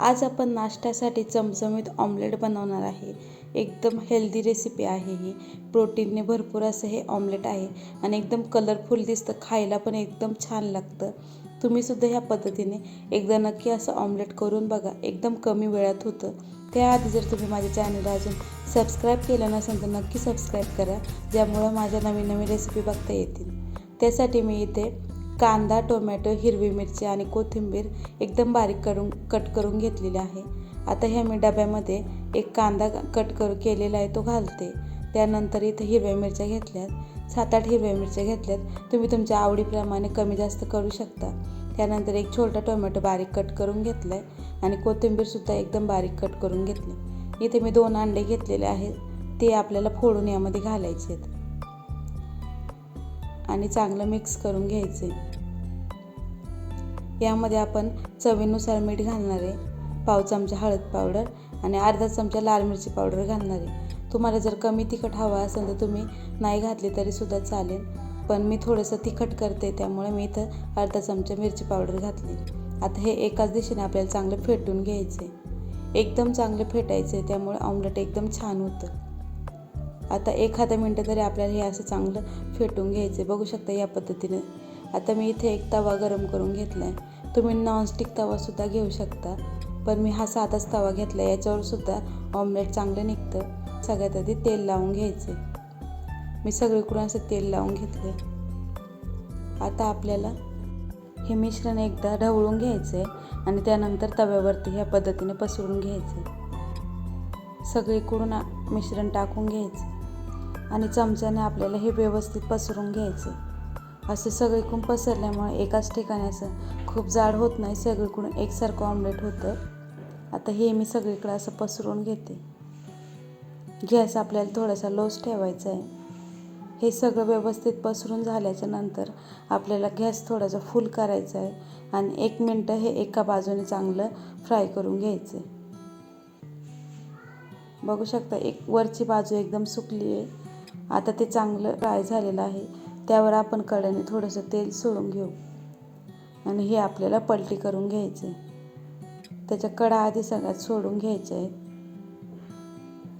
आज आपण नाश्त्यासाठी चमचमीत ऑमलेट बनवणार आहे. एकदम हेल्दी रेसिपी आहे ही. प्रोटीनने भरपूर असं हे ऑमलेट आहे आणि एकदम कलरफुल दिसतं. खायला पण एकदम छान लागतं. तुम्हीसुद्धा ह्या पद्धतीने एकदा नक्की असं ऑमलेट करून बघा. एकदम कमी वेळात होतं. त्याआधी जर तुम्ही माझ्या चॅनलला अजून सबस्क्राईब केलं नसेल तर नक्की सबस्क्राईब करा ज्यामुळं माझ्या नवीन नवीन रेसिपी बघता येतील. त्यासाठी मी इथे कांदा टोमॅटो हिरवी मिरची आणि कोथिंबीर एकदम बारीक करून कट करून घेतलेली आहे. आता ह्या मी डब्यामध्ये एक कांदा कट करू केलेला आहे तो घालते. त्यानंतर इथे हिरव्या मिरच्या घेतल्यात. सात आठ हिरव्या मिरच्या घेतल्यात. तुम्ही तुमच्या आवडीप्रमाणे कमी जास्त करू शकता. त्यानंतर एक छोटा टोमॅटो बारीक कट करून घेतला आहे आणि कोथिंबीरसुद्धा एकदम बारीक कट करून घेतली. इथे मी दोन अंडे घेतलेले आहेत. ते आपल्याला फोडून यामध्ये घालायचे आहेत. आणि चांगलं मिक्स करून घ्यायचे. यामध्ये आपण चवीनुसार मीठ घालणार आहे. पाव चमचा हळद पावडर आणि अर्धा चमचा लाल मिरची पावडर घालणार आहे. तुम्हाला जर कमी तिखट हवं असेल तर तुम्ही नाही घातली तरीसुद्धा चालेल. पण मी थोडंसं तिखट करते त्यामुळे मी इथं अर्धा चमचा मिरची पावडर घातली. आता हे एकाच दिशेने आपल्याला चांगलं फेटून घ्यायचे एकदम चांगलं फेटायचं आहे त्यामुळे ऑमलेट एकदम छान होतं. आता एखादा मिनटं तरी आपल्याला हे असं चांगलं फेटून घ्यायचं बघू शकता या पद्धतीने. आता मी इथे एक तवा गरम करून घेतला आहे तुम्ही नॉनस्टिक तवासुद्धा घेऊ शकता. पण मी हा साधाच तवा घेतला आहे याच्यावरसुद्धा ऑमलेट चांगलं निघतं. सगळ्यात आधी तेल लावून घ्यायचे मी सगळीकडून असं तेल लावून घेतले आता आपल्याला हे मिश्रण एकदा ढवळून घ्यायचं आहे आणि त्यानंतर तव्यावरती ह्या पद्धतीने पसरून घ्यायचे सगळीकडून मिश्रण टाकून घ्यायचं. आणि चमच्याने आपल्याला हे व्यवस्थित पसरून घ्यायचं. असं सगळीकडून पसरल्यामुळे एकाच ठिकाणी असं खूप जाड होत नाही सगळीकडून एकसारखं ऑमलेट होतं. आता हे मी सगळीकडे असं पसरून घेते. गॅस आपल्याला थोडासा लोस ठेवायचा आहे. हे सगळं व्यवस्थित पसरून झाल्याच्यानंतर आपल्याला गॅस थोडासा फुल करायचा आहे आणि एक मिनटं हे एका बाजूने चांगलं फ्राय करून घ्यायचं. आहे बघू शकता एक वरची बाजू एकदम सुकली आहे. आता ते चांगलं फ्राय झालेलं आहे. त्यावर आपण कड्याने थोडंसं तेल सोडून घेऊ. आणि हे आपल्याला पलटी करून घ्यायचे त्याच्या कडा आधी सगळ्यात सोडून घ्यायचे आहेत.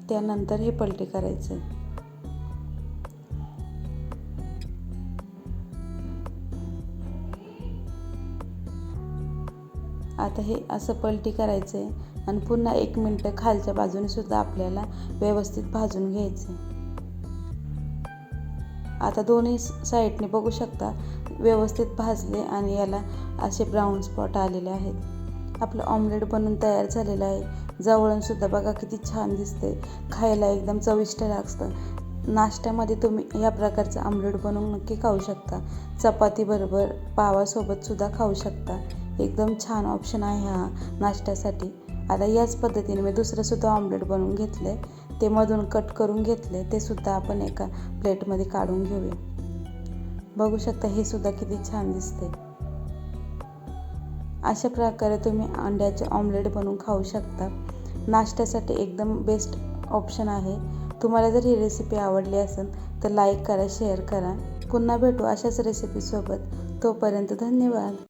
त्यानंतर हे पलटी करायचे आता हे असं पलटी करायचं आहे आणि पुन्हा एक मिनटं खालच्या बाजूने सुद्धा आपल्याला व्यवस्थित भाजून घ्यायचे आता दोन्ही साईडने बघू शकता व्यवस्थित भाजले आणि याला असे ब्राऊन स्पॉट आलेले आहेत. आपलं ऑमलेट बनून तयार झालेलं आहे. जवळूनसुद्धा बघा किती छान दिसते खायला एकदम चविष्ट लागतं. नाश्त्यामध्ये तुम्ही ह्या प्रकारचं आमलेट बनवून नक्की खाऊ शकता. चपातीबरोबर पावासोबतसुद्धा खाऊ शकता. एकदम छान ऑप्शन आहे हा नाश्त्यासाठी. आता याच पद्धतीने मी दुसरंसुद्धा ऑमलेट बनवून घेतलं आहे ते मधून कट करून घेतले ते सुद्धा आपण एका प्लेटमध्ये काढून घेऊया. बघू शकता हे सुद्धा किती छान दिसते अशा प्रकारे तुम्ही अंड्याचे ऑमलेट बनवून खाऊ शकता. नाश्त्यासाठी एकदम बेस्ट ऑप्शन आहे. तुम्हाला जर ही रेसिपी आवडली असेल तर लाईक करा शेअर करा. पुन्हा भेटू अशाच रेसिपीसोबत तोपर्यंत धन्यवाद.